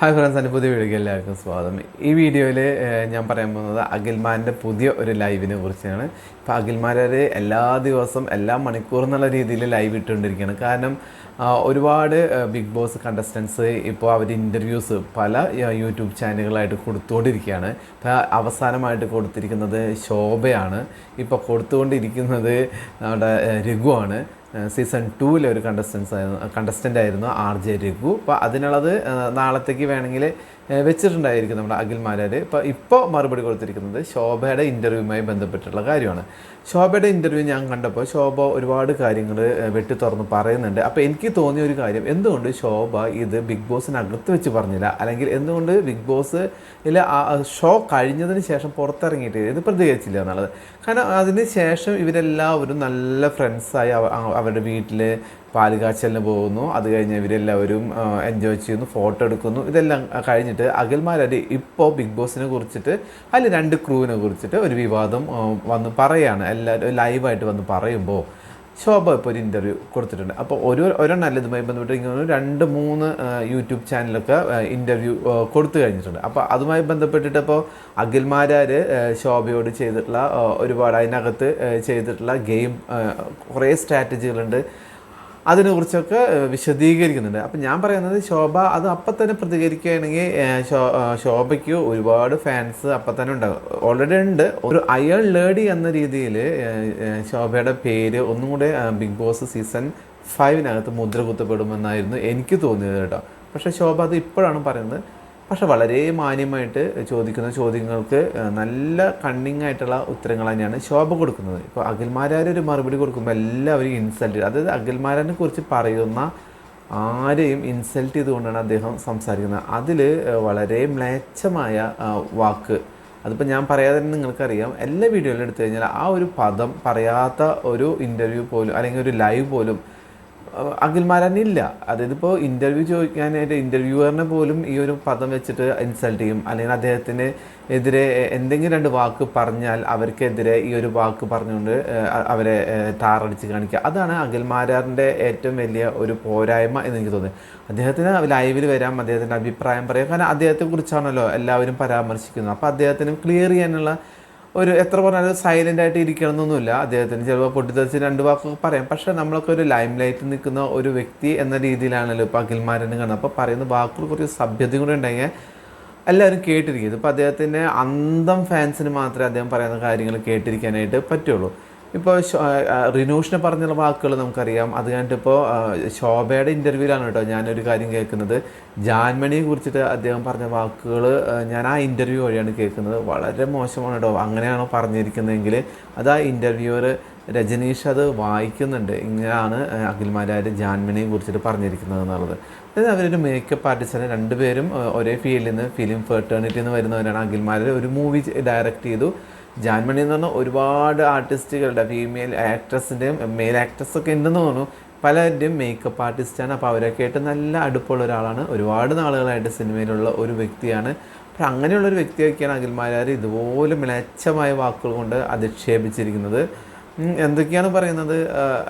Hi friends എന്റെ പുതിയ വീഡിയോയ്ക്ക് എല്ലാവർക്കും സ്വാഗതം. ഈ വീഡിയോയിൽ ഞാൻ പറയാൻ പോകുന്നത് അഖിൽമാന്റെ പുതിയ ഒരു ലൈവിനെ കുറിച്ചാണ്. ഇപ്പോൾ അഖിൽമാരർ എല്ലാ ദിവസവും എല്ലാ മണിക്കൂർ എന്നുള്ള രീതിയിൽ ലൈവ് ഇട്ടുകൊണ്ടിരിക്കുകയാണ്. കാരണം ഒരുപാട് ബിഗ് ബോസ് കണ്ടസ്റ്റൻസ് ഇപ്പോൾ അവർ ഇന്റർവ്യൂസ് പല യൂട്യൂബ് ചാനലുകളായിട്ട് കൊടുത്തുകൊണ്ടിരിക്കുകയാണ് ഇപ്പോൾ അവസാനമായിട്ട് കൊടുത്തിരിക്കുന്നത് ശോഭയാണ്. ഇപ്പോൾ കൊടുത്തുകൊണ്ടിരിക്കുന്നത് നമ്മുടെ രഘുവാണ്. സീസൺ ടൂവിലെ ഒരു കണ്ടസ്റ്റൻസ് ആയിരുന്നു കണ്ടസ്റ്റന്റ് ആയിരുന്നു ആർ ജെ രഘു. അപ്പോൾ അതിനുള്ളത് നാളത്തേക്ക് വേണമെങ്കിൽ വെച്ചിട്ടുണ്ടായിരിക്കും നമ്മുടെ അഖിൽ മാരാർ ഇപ്പോൾ ഇപ്പോൾ മറുപടി കൊടുത്തിരിക്കുന്നത് ശോഭയുടെ ഇന്റർവ്യൂവുമായി ബന്ധപ്പെട്ടുള്ള കാര്യമാണ്. ശോഭയുടെ ഇന്റർവ്യൂ ഞാൻ കണ്ടപ്പോൾ ശോഭ ഒരുപാട് കാര്യങ്ങൾ വെട്ടി തുറന്ന് പറയുന്നുണ്ട്. അപ്പോൾ എനിക്ക് തോന്നിയ ഒരു കാര്യം എന്തുകൊണ്ട് ശോഭ ഇത് ബിഗ് ബോസിനകത്ത് വെച്ച് പറഞ്ഞില്ല? അല്ലെങ്കിൽ എന്തുകൊണ്ട് ബിഗ് ബോസ് ഇല്ല ഷോ കഴിഞ്ഞതിന് ശേഷം പുറത്തിറങ്ങിയിട്ട് ഇത് പ്രതികരിച്ചില്ല എന്നുള്ളത്? കാരണം അതിന് ശേഷം ഇവരെല്ലാവരും നല്ല ഫ്രണ്ട്സായി അവ- അവ- അവരുടെ വീട്ടിൽ പാലുകാച്ചലിന് പോകുന്നു. അത് കഴിഞ്ഞ് ഇവരെല്ലാവരും എൻജോയ് ചെയ്യുന്നു ഫോട്ടോ എടുക്കുന്നു. ഇതെല്ലാം കഴിഞ്ഞിട്ട് അഖിൽമാരടി ഇപ്പോൾ ബിഗ് ബോസിനെ കുറിച്ചിട്ട് അതിൽ രണ്ട് ക്രൂവിനെ കുറിച്ചിട്ട് ഒരു വിവാദം വന്ന് പറയുകയാണ് എല്ലാവരും ലൈവായിട്ട് വന്ന് പറയുമ്പോൾ ശോഭ ഇപ്പോൾ ഒരു ഇന്റർവ്യൂ കൊടുത്തിട്ടുണ്ട്. അപ്പോൾ ഒരു ഒരെണ്ണമല്ല ഇതുമായി ബന്ധപ്പെട്ട് ഇങ്ങനെ രണ്ട് മൂന്ന് യൂട്യൂബ് ചാനലൊക്കെ ഇന്റർവ്യൂ കൊടുത്തു കഴിഞ്ഞിട്ടുണ്ട്. അപ്പോൾ അതുമായി ബന്ധപ്പെട്ടിട്ട് ഇപ്പോൾ അഖിൽമാരാർ ശോഭയോട് ചെയ്തിട്ടുള്ള ഒരുപാട് അതിനകത്ത് ചെയ്തിട്ടുള്ള ഗെയിം കുറേ സ്ട്രാറ്റജികളുണ്ട് അതിനെക്കുറിച്ചൊക്കെ വിശദീകരിക്കുന്നുണ്ട്. അപ്പം ഞാൻ പറയുന്നത് ശോഭ അത് അപ്പം തന്നെ പ്രതികരിക്കുകയാണെങ്കിൽ ശോഭയ്ക്ക് ഒരുപാട് ഫാൻസ് അപ്പം തന്നെ ഉണ്ടാകും ഓൾറെഡി ഉണ്ട്. ഒരു അയൺ ലേഡി എന്ന രീതിയിൽ ശോഭയുടെ പേര് ഒന്നും കൂടെ ബിഗ് ബോസ് സീസൺ ഫൈവിനകത്ത് മുദ്ര കുത്തപ്പെടുമെന്നായിരുന്നു എനിക്ക് തോന്നിയത് കേട്ടോ. പക്ഷേ ശോഭ അത് ഇപ്പോഴാണ് പറയുന്നത്. പക്ഷെ വളരെ മാന്യമായിട്ട് ചോദിക്കുന്ന ചോദ്യങ്ങൾക്ക് നല്ല കണ്ണിങ് ആയിട്ടുള്ള ഉത്തരങ്ങൾ തന്നെയാണ് ശോഭ കൊടുക്കുന്നത്. ഇപ്പോൾ അഖിൽമാരാർ ഒരു മറുപടി കൊടുക്കുമ്പോൾ എല്ലാവരും ഇൻസൾട്ട് അതായത് അഖിൽമാരാനെ കുറിച്ച് പറയുന്ന ആരെയും ഇൻസൾട്ട് ചെയ്തുകൊണ്ടാണ് അദ്ദേഹം സംസാരിക്കുന്നത്. അതിൽ വളരെ മ്ലേച്ഛമായ വാക്ക്. അതിപ്പോൾ ഞാൻ പറയാതെ തന്നെ നിങ്ങൾക്കറിയാം. എല്ലാ വീഡിയോയിലും എടുത്തു കഴിഞ്ഞാൽ ആ ഒരു പദം പറയാത്ത ഒരു ഇന്റർവ്യൂ പോലും അല്ലെങ്കിൽ ഒരു ലൈവ് പോലും അഖിൽമാരനില്ല. അതായത് ഇപ്പോൾ ഇന്റർവ്യൂ ചോദിക്കാനായിട്ട് ഇന്റർവ്യൂവറിനെ പോലും ഈ ഒരു പദം വെച്ചിട്ട് ഇൻസൾട്ട് ചെയ്യും. അല്ലെങ്കിൽ അദ്ദേഹത്തിന് എതിരെ എന്തെങ്കിലും രണ്ട് വാക്ക് പറഞ്ഞാൽ അവർക്കെതിരെ ഈ ഒരു വാക്ക് പറഞ്ഞുകൊണ്ട് അവരെ താറടിച്ച് കാണിക്കുക. അതാണ് അഖിൽമാരാറിന്റെ ഏറ്റവും വലിയ ഒരു പോരായ്മ എന്ന് എനിക്ക് തോന്നുന്നത്. അദ്ദേഹത്തിന് ലൈവിൽ വരാം അദ്ദേഹത്തിന്റെ അഭിപ്രായം പറയാം. കാരണം അദ്ദേഹത്തെക്കുറിച്ചാണല്ലോ എല്ലാവരും പരാമർശിക്കുന്നത്. അപ്പോൾ അദ്ദേഹത്തിന് ക്ലിയർ ചെയ്യാനുള്ള ഒരു എത്ര പറഞ്ഞാലും സൈലന്റ് ആയിട്ട് ഇരിക്കണമെന്നൊന്നുമില്ല. അദ്ദേഹത്തിന് ചിലപ്പോൾ പൊട്ടിത്തെറിച്ച് രണ്ട് വാക്കൊക്കെ പറയാം. പക്ഷേ നമ്മളൊക്കെ ഒരു ലൈം ലൈറ്റ് നിൽക്കുന്ന ഒരു വ്യക്തി എന്ന രീതിയിലാണല്ലോ ഇപ്പോൾ അഖിൽമാരനെ കാണുന്നത്. അപ്പോൾ പറയുന്ന വാക്കുകൾ കുറച്ച് സഭ്യതയും കൂടെ ഉണ്ടെങ്കിൽ എല്ലാവരും കേട്ടിരിക്കും. ഇതിപ്പോൾ അദ്ദേഹത്തിന്റെ അന്തം ഫാൻസിന് മാത്രമേ അദ്ദേഹം പറയുന്ന കാര്യങ്ങൾ കേട്ടിരിക്കാനായിട്ട് പറ്റുള്ളൂ. ഇപ്പോൾ റിനൂഷിനെ പറഞ്ഞുള്ള വാക്കുകൾ നമുക്കറിയാം. അത് കഴിഞ്ഞിട്ട് ഇപ്പോൾ ശോഭയുടെ ഇന്റർവ്യൂവിലാണ് കേട്ടോ ഞാനൊരു കാര്യം കേൾക്കുന്നത്. ജാൻമണിയെ കുറിച്ചിട്ട് അദ്ദേഹം പറഞ്ഞ വാക്കുകൾ ഞാൻ ആ ഇന്റർവ്യൂ വഴിയാണ് കേൾക്കുന്നത്. വളരെ മോശമാണ് കേട്ടോ. അങ്ങനെയാണോ പറഞ്ഞിരിക്കുന്നതെങ്കിൽ അത് ആ ഇന്റർവ്യൂവർ രജനീഷ് അത് വായിക്കുന്നുണ്ട്. ഇങ്ങനെയാണ് അഖിൽമാരായ ജാൻമണിയെ കുറിച്ചിട്ട് പറഞ്ഞിരിക്കുന്നത് എന്നുള്ളത്. അതായത് അവരൊരു മേക്കപ്പ് ആർട്ടിസ്റ്റാണ് രണ്ടുപേരും ഒരേ ഫീൽഡിൽ നിന്ന് ഫിലിം ഫെർട്ടേണിറ്റിന്ന് വരുന്നവരാണ്. അഖിൽമാരെ ഒരു മൂവി ഡയറക്റ്റ് ചെയ്തു. ജാൻമണി എന്ന് പറഞ്ഞാൽ ഒരുപാട് ആർട്ടിസ്റ്റുകളുടെ ഫീമെയിൽ ആക്ട്രസിന്റെയും മെയിൽ ആക്ട്രസൊക്കെ ഉണ്ടെന്ന് തോന്നുന്നു. പലരുടെയും മേക്കപ്പ് ആർട്ടിസ്റ്റാണ് അപ്പോൾ അവരൊക്കെ ആയിട്ട് നല്ല അടുപ്പുള്ള ഒരാളാണ്. ഒരുപാട് നാളുകളായിട്ട് സിനിമയിലുള്ള ഒരു വ്യക്തിയാണ്. അപ്പോൾ അങ്ങനെയുള്ള ഒരു വ്യക്തിയൊക്കെയാണ് അഖിൽമാരാർ ഇതുപോലെ മിളച്ചമായ വാക്കുകൾ കൊണ്ട് അധിക്ഷേപിച്ചിരിക്കുന്നത്. എന്തൊക്കെയാണ് പറയുന്നത്?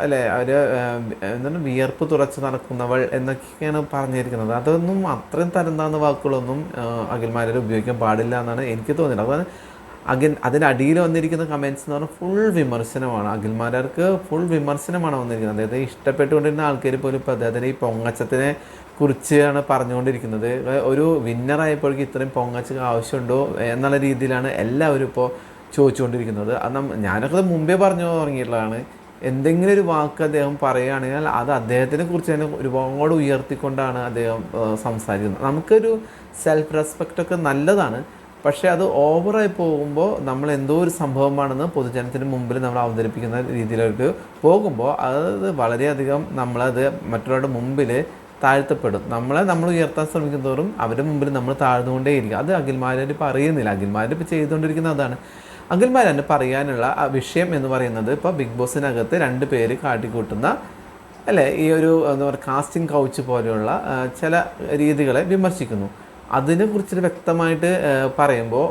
അല്ലേ അവർ എന്താണ് വിയർപ്പ് തുറച്ച് നടക്കുന്നവൾ എന്നൊക്കെയാണ് പറഞ്ഞിരിക്കുന്നത്. അതൊന്നും അത്രയും തരംതാന്ന വാക്കുകളൊന്നും അഖിൽമാരാർ ഉപയോഗിക്കാൻ പാടില്ല എന്നാണ് എനിക്ക് തോന്നിയത്. അതാണ് അഖിൽ അതിനടിയിൽ വന്നിരിക്കുന്ന കമൻസ് എന്ന് പറഞ്ഞാൽ ഫുൾ വിമർശനമാണ്. അഖിൽമാരാർക്ക് ഫുൾ വിമർശനമാണ് വന്നിരിക്കുന്നത്. അതായത് ഇഷ്ടപ്പെട്ടുകൊണ്ടിരുന്ന ആൾക്കാർ പോലും ഇപ്പോൾ അദ്ദേഹത്തിന്റെ ഈ പൊങ്ങച്ചത്തിനെ കുറിച്ചാണ് പറഞ്ഞുകൊണ്ടിരിക്കുന്നത്. ഒരു വിന്നറായപ്പോഴേക്കും ഇത്രയും പൊങ്ങച്ച ആവശ്യമുണ്ടോ എന്നുള്ള രീതിയിലാണ് എല്ലാവരും ഇപ്പോൾ ചോദിച്ചുകൊണ്ടിരിക്കുന്നത്. അത് ഞാനൊക്കെ അത് മുമ്പേ പറഞ്ഞു തുടങ്ങിയിട്ടുള്ളതാണ്. എന്തെങ്കിലും ഒരു വാക്ക് അദ്ദേഹം പറയുകയാണെങ്കിൽ അത് അദ്ദേഹത്തിനെ കുറിച്ച് തന്നെ ഒരുപാട് ഉയർത്തിക്കൊണ്ടാണ് അദ്ദേഹം സംസാരിക്കുന്നത്. നമുക്കൊരു സെൽഫ് റെസ്പെക്റ്റ് ഒക്കെ നല്ലതാണ്. പക്ഷേ അത് ഓവറായി പോകുമ്പോൾ നമ്മൾ എന്തോ ഒരു സംഭവമാണെന്ന് പൊതുജനത്തിന് മുമ്പിൽ നമ്മൾ അവതരിപ്പിക്കുന്ന രീതിയിലേക്ക് പോകുമ്പോൾ അത് വളരെയധികം നമ്മളത് മറ്റുള്ളവരുടെ മുമ്പിൽ താഴ്ത്തപ്പെടും. നമ്മളെ നമ്മൾ ഉയർത്താൻ ശ്രമിക്കുന്നതോറും അവരുടെ മുമ്പിൽ നമ്മൾ താഴ്ന്നുകൊണ്ടേയിരിക്കും. അത് അഖിൽമാരർ പറയുന്നില്ല. അഖിൽമാർ ഇപ്പോൾ ചെയ്തുകൊണ്ടിരിക്കുന്ന അതാണ്. അഖിൽമാരന് പറയാനുള്ള ആ വിഷയം എന്ന് പറയുന്നത് ഇപ്പോൾ ബിഗ് ബോസിനകത്ത് രണ്ട് പേര് കാട്ടിക്കൂട്ടുന്ന അല്ലേ? ഈ ഒരു എന്താ പറയുക കാസ്റ്റിംഗ് കൗച്ച് പോലെയുള്ള ചില രീതികളെ വിമർശിക്കുന്നു. അതിനെ കുറിച്ചിട്ട് വ്യക്തമായിട്ട് പറയുമ്പോൾ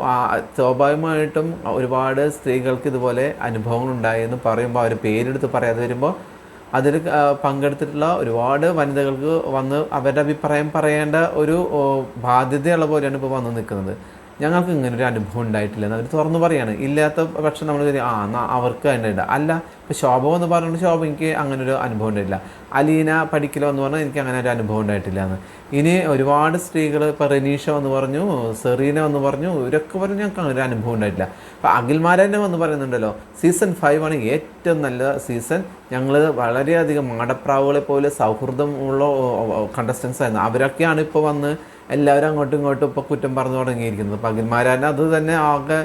സ്വാഭാവികമായിട്ടും ഒരുപാട് സ്ത്രീകൾക്ക് ഇതുപോലെ അനുഭവങ്ങൾ ഉണ്ടായെന്ന് പറയുമ്പോൾ അവർ പേരെടുത്ത് പറയാതെ വരുമ്പോൾ അതിൽ പങ്കെടുത്തിട്ടുള്ള ഒരുപാട് വനിതകൾക്ക് വന്ന് അവരുടെ അഭിപ്രായം പറയേണ്ട ഒരു ബാധ്യതയുള്ള പോലെയാണ് ഇപ്പോൾ വന്ന് നിൽക്കുന്നത്. ഞങ്ങൾക്ക് ഇങ്ങനെ ഒരു അനുഭവം ഉണ്ടായിട്ടില്ല. എന്ന് അവർ തുറന്നു പറയാണ്. ഇല്ലാത്ത പക്ഷം നമ്മൾ ആ എന്നാൽ അവർക്ക് തന്നെ ഉണ്ട് അല്ല ഇപ്പോൾ ശോഭ എന്ന് പറഞ്ഞുകൊണ്ട് ശോഭ എനിക്ക് അങ്ങനെ ഒരു അനുഭവം ഉണ്ടായിട്ടില്ല. അലീന പഠിക്കലോ എന്ന് പറഞ്ഞാൽ എനിക്ക് അങ്ങനെ ഒരു അനുഭവം ഉണ്ടായിട്ടില്ല എന്ന്. ഇനി ഒരുപാട് സ്ത്രീകൾ ഇപ്പോൾ റെനീഷ എന്ന് പറഞ്ഞു സെറീന എന്ന് പറഞ്ഞു ഇവരൊക്കെ പറഞ്ഞു ഞങ്ങൾക്ക് അങ്ങനെ ഒരു അനുഭവം ഉണ്ടായിട്ടില്ല. അപ്പോൾ അഖിൽമാരന്നെ വന്ന് പറയുന്നുണ്ടല്ലോ സീസൺ ഫൈവ് ആണ് ഏറ്റവും നല്ല സീസൺ. ഞങ്ങൾ വളരെയധികം മാടപ്രാവുകളെ പോലെ സൗഹൃദമുള്ള കണ്ടസ്റ്റൻസ് ആയിരുന്നു. അവരൊക്കെയാണ് ഇപ്പോൾ വന്ന് എല്ലാവരും അങ്ങോട്ടും ഇങ്ങോട്ടും ഇപ്പോൾ കുറ്റം പറഞ്ഞു തുടങ്ങിയിരിക്കുന്നത് പകൽമാരാൻ അത് തന്നെ ആകെ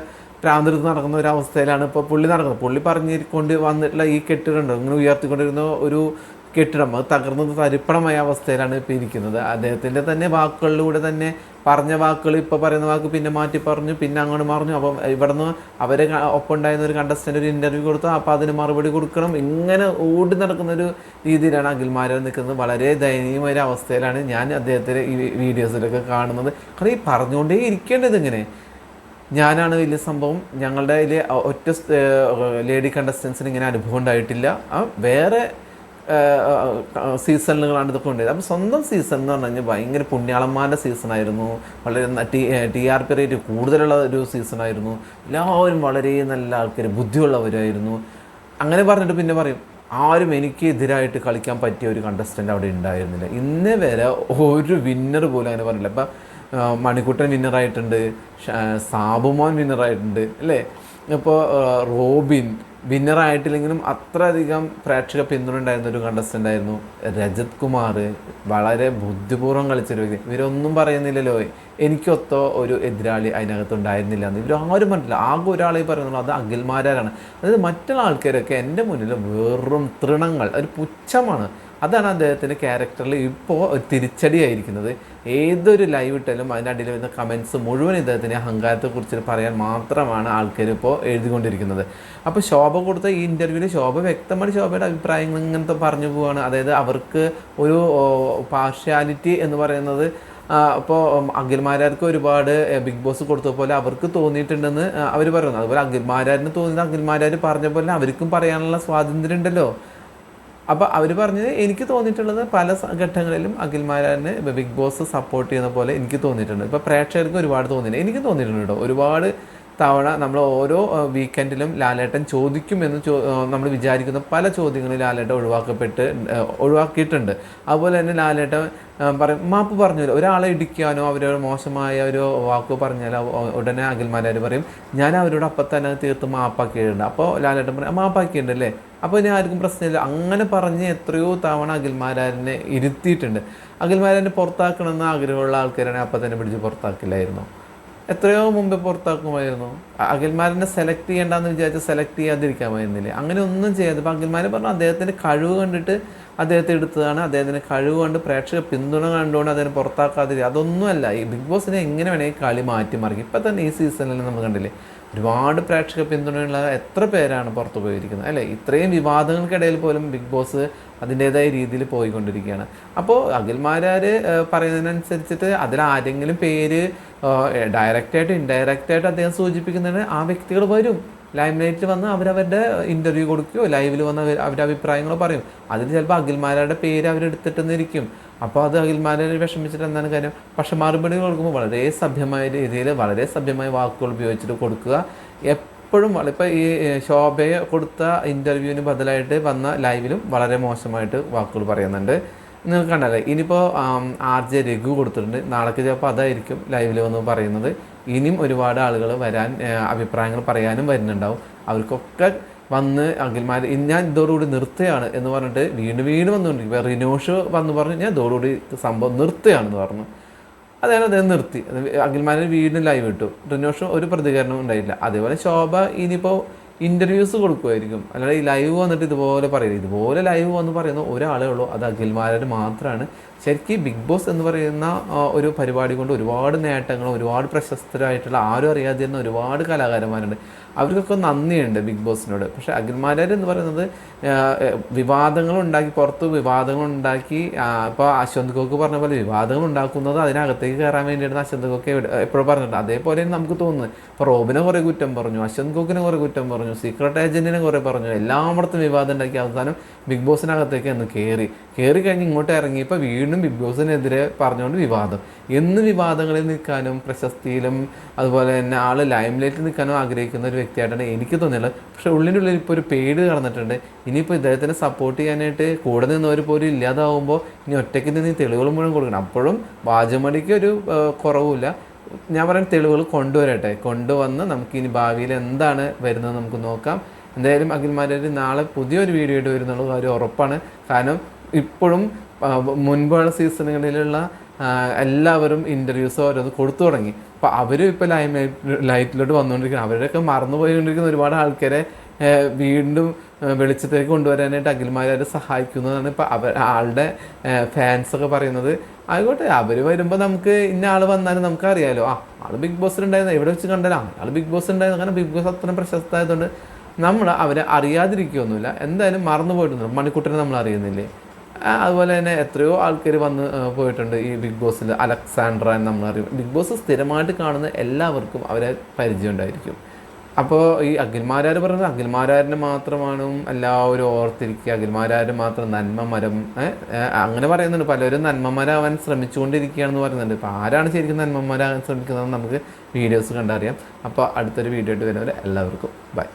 പ്രാന്തരത്ത് നടക്കുന്ന ഒരു അവസ്ഥയിലാണ് ഇപ്പോൾ പുള്ളി നടക്കുന്നത്. പുള്ളി പറഞ്ഞിരിക്കൊണ്ട് വന്നിട്ടുള്ള ഈ കെട്ടിടമുണ്ട് ഇങ്ങനെ ഉയർത്തിക്കൊണ്ടിരുന്ന ഒരു കെട്ടിടം അത് തകർന്നത് തരിപ്പണമായ അവസ്ഥയിലാണ് ഇപ്പോൾ ഇരിക്കുന്നത്. അദ്ദേഹത്തിന്റെ തന്നെ വാക്കുകളിലൂടെ തന്നെ പറഞ്ഞ വാക്കുകൾ ഇപ്പോൾ പറയുന്ന വാക്ക് പിന്നെ മാറ്റി പറഞ്ഞു പിന്നെ അങ്ങോട്ട് മറിഞ്ഞു. അപ്പം ഇവിടുന്ന് അവരെ ഒപ്പം ഉണ്ടായിരുന്ന ഒരു കണ്ടസ്റ്റന്റ് ഒരു ഇന്റർവ്യൂ കൊടുത്തു. അപ്പോൾ അതിന് മറുപടി കൊടുക്കണം. ഇങ്ങനെ ഓടി നടക്കുന്ന ഒരു രീതിയിലാണ് അഖിൽമാരൻ നിൽക്കുന്നത്. വളരെ ദയനീയമായ അവസ്ഥയിലാണ് ഞാൻ അദ്ദേഹത്തിന്റെ ഈ വീഡിയോസിലൊക്കെ കാണുന്നത്. കാരണം ഈ പറഞ്ഞുകൊണ്ടേ ഇരിക്കേണ്ടത് ഇങ്ങനെ. ഞാനാണ് വലിയ സംഭവം. ഞങ്ങളുടെ ഇതിൽ ഒറ്റ ലേഡി കണ്ടസ്റ്റൻസിന് ഇങ്ങനെ അനുഭവം ഉണ്ടായിട്ടില്ല. വേറെ സീസണുകളാണ് ഇതൊക്കെ ഉണ്ടായത് അപ്പോൾ സ്വന്തം സീസൺ എന്ന് പറഞ്ഞു കഴിഞ്ഞാൽ ഭയങ്കര പുണ്യാളന്മാരുടെ സീസണായിരുന്നു. വളരെ T T R P rate കൂടുതലുള്ള ഒരു സീസണായിരുന്നു. എല്ലാവരും വളരെ നല്ല ആൾക്കാർ ബുദ്ധിയുള്ളവരായിരുന്നു. അങ്ങനെ പറഞ്ഞിട്ട് പിന്നെ പറയും ആരും എനിക്ക് എതിരായിട്ട് കളിക്കാൻ പറ്റിയ ഒരു കണ്ടസ്റ്റന്റ് അവിടെ ഉണ്ടായിരുന്നില്ല. ഇന്നേ വരെ ഒരു വിന്നർ പോലും അങ്ങനെ പറഞ്ഞില്ല. ഇപ്പം മണിക്കുട്ടൻ വിന്നറായിട്ടുണ്ട് സാബുമോൻ വിന്നറായിട്ടുണ്ട് അല്ലേ? ഇപ്പോൾ റോബിൻ വിന്നറായിട്ടില്ലെങ്കിലും അത്രയധികം പ്രേക്ഷക പിന്തുണ ഉണ്ടായിരുന്ന ഒരു കണ്ടസ്റ്റന്റ് ആയിരുന്നു രജത് കുമാർ. വളരെ ബുദ്ധിപൂർവം കളിച്ചൊരു വ്യക്തി. ഇവരൊന്നും പറയുന്നില്ലല്ലോ. എനിക്കൊത്തോ ഒരു എതിരാളി അതിനകത്ത് ഉണ്ടായിരുന്നില്ല എന്ന് ഇവരാരും പറഞ്ഞില്ല ആകെ ഒരാളെ പറയുന്നുള്ളൂ അത് അഖിൽമാരാണ് അതായത് മറ്റുള്ള ആൾക്കാരൊക്കെ എന്റെ മുന്നിൽ വെറും തൃണങ്ങൾ ഒരു പുച്ഛമാണ്. അതാണ് അദ്ദേഹത്തിന്റെ ക്യാരക്ടറിൽ ഇപ്പോൾ തിരിച്ചടിയായിരിക്കുന്നത്. ഏതൊരു ലൈവ് ഇട്ടാലും അതിന്റെ അടിയിൽ വരുന്ന കമൻസ് മുഴുവൻ ഇദ്ദേഹത്തിന്റെ അഹങ്കാരത്തെക്കുറിച്ച് പറയാൻ മാത്രമാണ് ആൾക്കാർ ഇപ്പോൾ എഴുതിക്കൊണ്ടിരിക്കുന്നത്. അപ്പോൾ ശോഭ കൊടുത്ത ഈ ഇന്റർവ്യൂവിൽ ശോഭ വ്യക്തമായിട്ട് ശോഭയുടെ അഭിപ്രായങ്ങൾ ഇങ്ങനത്തെ പറഞ്ഞു പോവുകയാണ്. അതായത് അവർക്ക് ഒരു പാർഷ്യാലിറ്റി എന്ന് പറയുന്നത് അപ്പോൾ അഖിൽമാരാർക്ക് ഒരുപാട് ബിഗ് ബോസ് കൊടുത്ത പോലെ അവർക്ക് തോന്നിയിട്ടുണ്ടെന്ന് അവർ പറയുന്നു. അതുപോലെ അഖിൽമാരാരിന് തോന്നിയത് അഖിൽമാരാർ പറഞ്ഞ പോലെ അവർക്കും പറയാനുള്ള സ്വാതന്ത്ര്യം ഉണ്ടല്ലോ അപ്പോൾ അവർ പറഞ്ഞത് എനിക്ക് തോന്നിയിട്ടുള്ളത് പല ഘട്ടങ്ങളിലും അഖിൽമാരാനെ ബിഗ് ബോസ് സപ്പോർട്ട് ചെയ്യുന്ന പോലെ എനിക്ക് തോന്നിയിട്ടുണ്ട്. ഇപ്പോൾ പ്രേക്ഷകർക്ക് ഒരുപാട് തോന്നിയിട്ടുണ്ട്. എനിക്ക് തോന്നിയിട്ടുണ്ട് കേട്ടോ. ഒരുപാട് തവണ നമ്മൾ ഓരോ വീക്കെൻഡിലും ലാലേട്ടൻ ചോദിക്കുമെന്ന് ചോ നമ്മൾ വിചാരിക്കുന്ന പല ചോദ്യങ്ങളും ലാലേട്ടൻ ഒഴിവാക്കപ്പെട്ട് ഒഴിവാക്കിയിട്ടുണ്ട്. അതുപോലെ തന്നെ ലാലേട്ടൻ പറയും മാപ്പ് പറഞ്ഞു ഒരാളെ ഇടിക്കാനോ അവരോട് മോശമായ ഒരു വാക്ക് പറഞ്ഞാൽ ഉടനെ അഖിൽമാരാർ പറയും ഞാൻ അവരോട് അപ്പം തന്നെ തീർത്ത് മാപ്പാക്കിയിട്ടുണ്ട്. അപ്പോൾ ലാലേട്ടൻ പറയും "ആ, മാപ്പാക്കിയിട്ടുണ്ടല്ലേ അപ്പോൾ ഇനി ആർക്കും പ്രശ്നമില്ല. അങ്ങനെ പറഞ്ഞ് എത്രയോ തവണ അഖിൽമാരാരനെ ഇരുത്തിയിട്ടുണ്ട്. അഖിൽമാരാരനെ പുറത്താക്കണമെന്ന് ആഗ്രഹമുള്ള ആൾക്കാരാണെങ്കിൽ അപ്പം തന്നെ പിടിച്ച് പുറത്താക്കില്ലായിരുന്നു? എത്രയോ മുമ്പേ പുറത്താക്കുമായിരുന്നു. അഖിൽമാരനെ സെലക്ട് ചെയ്യേണ്ടെന്ന് വിചാരിച്ച് സെലക്ട് ചെയ്യാതിരിക്കാമായിരുന്നില്ലേ അങ്ങനെ ഒന്നും ചെയ്യാതെ. അഖിൽമാരെ പറഞ്ഞു അദ്ദേഹത്തിന്റെ കഴിവ് കണ്ടിട്ട് അദ്ദേഹത്തെ എടുത്തതാണ്. അദ്ദേഹത്തിന് കഴിവ് കണ്ട് പ്രേക്ഷക പിന്തുണ കണ്ടുകൊണ്ട് അദ്ദേഹം പുറത്താക്കാതിരി അതൊന്നുമല്ല. ഈ ബിഗ് ബോസിനെ എങ്ങനെ വേണമെങ്കിൽ കളി മാറ്റിമറിക്കും. ഇപ്പം തന്നെ ഈ സീസണിൽ നമ്മൾ കണ്ടില്ലേ ഒരുപാട് പ്രേക്ഷക പിന്തുണയുള്ള എത്ര പേരാണ് പുറത്തു പോയിരിക്കുന്നത് അല്ലേ? ഇത്രയും വിവാദങ്ങൾക്കിടയിൽ പോലും ബിഗ് ബോസ് അതിന്റേതായ രീതിയിൽ പോയിക്കൊണ്ടിരിക്കുകയാണ്. അപ്പോൾ അഖിൽമാരാർ പറയുന്നതിനനുസരിച്ചിട്ട് അതിലാരെങ്കിലും പേര് ഡയറക്റ്റായിട്ട് ഇൻഡയറക്റ്റായിട്ട് അദ്ദേഹം സൂചിപ്പിക്കുന്നതിന് ആ വ്യക്തികൾ വരും. ലൈം ലൈറ്റിൽ വന്ന് അവരവരുടെ ഇന്റർവ്യൂ കൊടുക്കുകയോ ലൈവിൽ വന്ന് അവരുടെ അഭിപ്രായങ്ങൾ പറയും. അതിൽ ചിലപ്പോൾ അഖിൽമാരുടെ പേര് അവരെടുത്തിട്ടെന്നിരിക്കും. അപ്പോൾ അത് അഖിൽമാരെ വിഷമിച്ചിട്ട് എന്താണ് കാര്യം? പക്ഷെ മറുപടി കൊടുക്കുമ്പോൾ വളരെ സഭ്യമായ രീതിയിൽ വളരെ സഭ്യമായ വാക്കുകൾ ഉപയോഗിച്ചിട്ട് കൊടുക്കുക. എപ്പോഴും ഇപ്പോൾ ഈ ശോഭയെ കൊടുത്ത ഇന്റർവ്യൂവിന് ബദലായിട്ട് വന്ന ലൈവിലും വളരെ മോശമായിട്ട് വാക്കുകൾ പറയുന്നുണ്ട്. നിങ്ങൾക്ക് കണ്ടല്ലേ ഇനിയിപ്പോൾ ആർ ജെ രഘു കൊടുത്തിട്ടുണ്ട്. നാളേക്ക് ചിലപ്പോൾ അതായിരിക്കും ലൈവിൽ വന്ന് പറയുന്നത്. ഇനിയും ഒരുപാട് ആളുകൾ വരാൻ അഭിപ്രായങ്ങൾ പറയാനും വരുന്നുണ്ടാവും. അവർക്കൊക്കെ വന്ന് അഖിൽമാർ ഞാൻ ഇതോടുകൂടി നിർത്തുകയാണ് എന്ന് പറഞ്ഞിട്ട് വീണ്ടും വീണ്ടും വന്നുകൊണ്ടിരിക്കും. ഇപ്പോൾ റിനോഷ് വന്ന് പറഞ്ഞു ഞാൻ ഇതോടുകൂടി സംഭവം നിർത്തുകയാണെന്ന് പറഞ്ഞു. അതായത് അദ്ദേഹം നിർത്തി. അഖിൽമാരെ വീണ്ടും ലൈവ് ഇട്ടു. റിനോഷ് ഒരു പ്രതികരണം ഉണ്ടായില്ല. അതേപോലെ ശോഭ ഇനിയിപ്പോൾ ഇന്റർവ്യൂസ് കൊടുക്കുമായിരിക്കും. അല്ലാതെ ഈ ലൈവ് വന്നിട്ട് ഇതുപോലെ പറയില്ല. ഇതുപോലെ ലൈവ് വന്ന് പറയുന്ന ഒരാളേ ഉള്ളൂ. അത് അഖിൽമാരുടെ മാത്രമാണ്. ശരിക്കും ബിഗ് ബോസ് എന്ന് പറയുന്ന ഒരു പരിപാടി കൊണ്ട് ഒരുപാട് നേട്ടങ്ങളും ഒരുപാട് പ്രശസ്തരായിട്ടുള്ള ആരും അറിയാതിരുന്ന ഒരുപാട് കലാകാരന്മാരുണ്ട്. അവർക്കൊക്കെ നന്ദിയുണ്ട് ബിഗ് ബോസിനോട്. പക്ഷേ അഖിൽമാരാർ എന്ന് പറയുന്നത് വിവാദങ്ങൾ ഉണ്ടാക്കി പുറത്ത് വിവാദങ്ങൾ ഉണ്ടാക്കി ഇപ്പോൾ അശ്വന്ത് ഗോക്ക് പറഞ്ഞ പോലെ വിവാദങ്ങൾ ഉണ്ടാക്കുന്നത് അതിനകത്തേക്ക് കയറാൻ വേണ്ടിയാണ് അശ്വന്ത് ഗോക്ക് എപ്പോഴും പറഞ്ഞിട്ടുണ്ട്. അതേപോലെ നമുക്ക് തോന്നുന്നു ഇപ്പോൾ റോബിനെ കുറേ കുറ്റം പറഞ്ഞു അശ്വന്ത് ഗോക്കിനെ കുറേ കുറ്റം പറഞ്ഞു സീക്രട്ട് ഏജന്റിനെ കുറേ പറഞ്ഞു എല്ലായിടത്തും വിവാദം ഉണ്ടാക്കി അവസാനം ബിഗ് ബോസിനകത്തേക്ക് അന്ന് കയറി കയറി കഴിഞ്ഞ് ഇങ്ങോട്ട് ഇറങ്ങിയപ്പോൾ വീണ്ടും ബിഗ് ബോസിനെതിരെ പറഞ്ഞുകൊണ്ട് വിവാദം. എന്ന് വിവാദങ്ങളിൽ നിൽക്കാനും പ്രശസ്തിയിലും അതുപോലെ തന്നെ ആൾ ലൈംലൈറ്റിൽ നിൽക്കാനും ആഗ്രഹിക്കുന്ന ഒരു വ്യക്തിയായിട്ടാണ് എനിക്ക് തോന്നിയുള്ളത് പക്ഷെ ഉള്ളിന്റെ ഉള്ളിൽ ഇപ്പോൾ ഒരു പേടി കടന്നിട്ടുണ്ട്. ഇനിയിപ്പോൾ ഇദ്ദേഹത്തിനെ സപ്പോർട്ട് ചെയ്യാനായിട്ട് കൂടെ നിന്നവർ പോലും ഇല്ലാതാവുമ്പോൾ ഇനി ഒറ്റയ്ക്ക് നിന്ന് തെളിവുകൾ മുഴുവൻ കൊടുക്കണം. അപ്പോഴും വാചമടിക്ക് ഒരു കുറവുമില്ല. ഞാൻ പറയുന്ന തെളിവുകൾ കൊണ്ടുവരട്ടെ. കൊണ്ടുവന്ന് നമുക്ക് ഇനി ഭാവിയിൽ എന്താണ് വരുന്നത് നമുക്ക് നോക്കാം. എന്തായാലും അഖിൽമാരൊരു നാളെ പുതിയൊരു വീഡിയോ ആയിട്ട് വരുന്നുള്ള കാര്യം ഉറപ്പാണ്. കാരണം ഇപ്പോഴും മുൻപുള്ള സീസണുകളിലുള്ള എല്ലാവരും ഇന്റർവ്യൂസ് ഓരോന്ന് കൊടുത്തു തുടങ്ങി. അപ്പോൾ അവരും ഇപ്പോൾ ലൈം ലൈറ്റിലോട്ട് വന്നുകൊണ്ടിരിക്കുന്നത് അവരൊക്കെ മറന്നു പോയിക്കൊണ്ടിരിക്കുന്ന ഒരുപാട് ആൾക്കാരെ വീണ്ടും വെളിച്ചത്തേക്ക് കൊണ്ടുവരാനായിട്ട് അഖിൽമാരെ സഹായിക്കുന്നതാണ് ഇപ്പോൾ അവർ ആളുടെ ഫാൻസൊക്കെ പറയുന്നത്. ആയിക്കോട്ടെ അവർ വരുമ്പോൾ നമുക്ക് ഇന്ന ആൾ വന്നാലും നമുക്കറിയാലോ. ആ ആൾ ബിഗ് ബോസിലുണ്ടായിരുന്നു. എവിടെ വെച്ച് കണ്ടാലും ആൾ ബിഗ് ബോസ് ഉണ്ടായിരുന്നു കാരണം ബിഗ് ബോസ് അത്രയും പ്രശസ്തമായതുകൊണ്ട് നമ്മൾ അവരെ അറിയാതിരിക്കുകയൊന്നുമില്ല. എന്തായാലും മറന്നു പോയിട്ടുണ്ട് മണിക്കുട്ടനെ നമ്മൾ അറിയുന്നില്ലേ? അതുപോലെ തന്നെ എത്രയോ ആൾക്കാർ വന്ന് പോയിട്ടുണ്ട് ഈ ബിഗ് ബോസിൽ. അലക്സാണ്ട്ര എന്ന് നമ്മൾ അറിയും. ബിഗ് ബോസ് സ്ഥിരമായിട്ട് കാണുന്ന എല്ലാവർക്കും അവരെ പരിചയം ഉണ്ടായിരിക്കും അപ്പോൾ ഈ അഖിൽമാരാർ പറയുന്നത് അഖിൽമാരാരനെ മാത്രമാണ് എല്ലാവരും ഓർത്തിരിക്കുക. അഖിൽമാരാർ മാത്രം നന്മ മരം ഏ, ഏ, അങ്ങനെ പറയുന്നുണ്ട്. പലരും നന്മമരാവാൻ ശ്രമിച്ചുകൊണ്ടിരിക്കുകയാണെന്ന് പറയുന്നുണ്ട്. ഇപ്പോൾ ആരാണ് ശരിക്കും നന്മമരാകാൻ ശ്രമിക്കുന്നതെന്ന് നമുക്ക് വീഡിയോസ് കണ്ടറിയാം. അപ്പോൾ അടുത്തൊരു വീഡിയോ ആയിട്ട് വരുന്നവരെ എല്ലാവർക്കും ബൈ.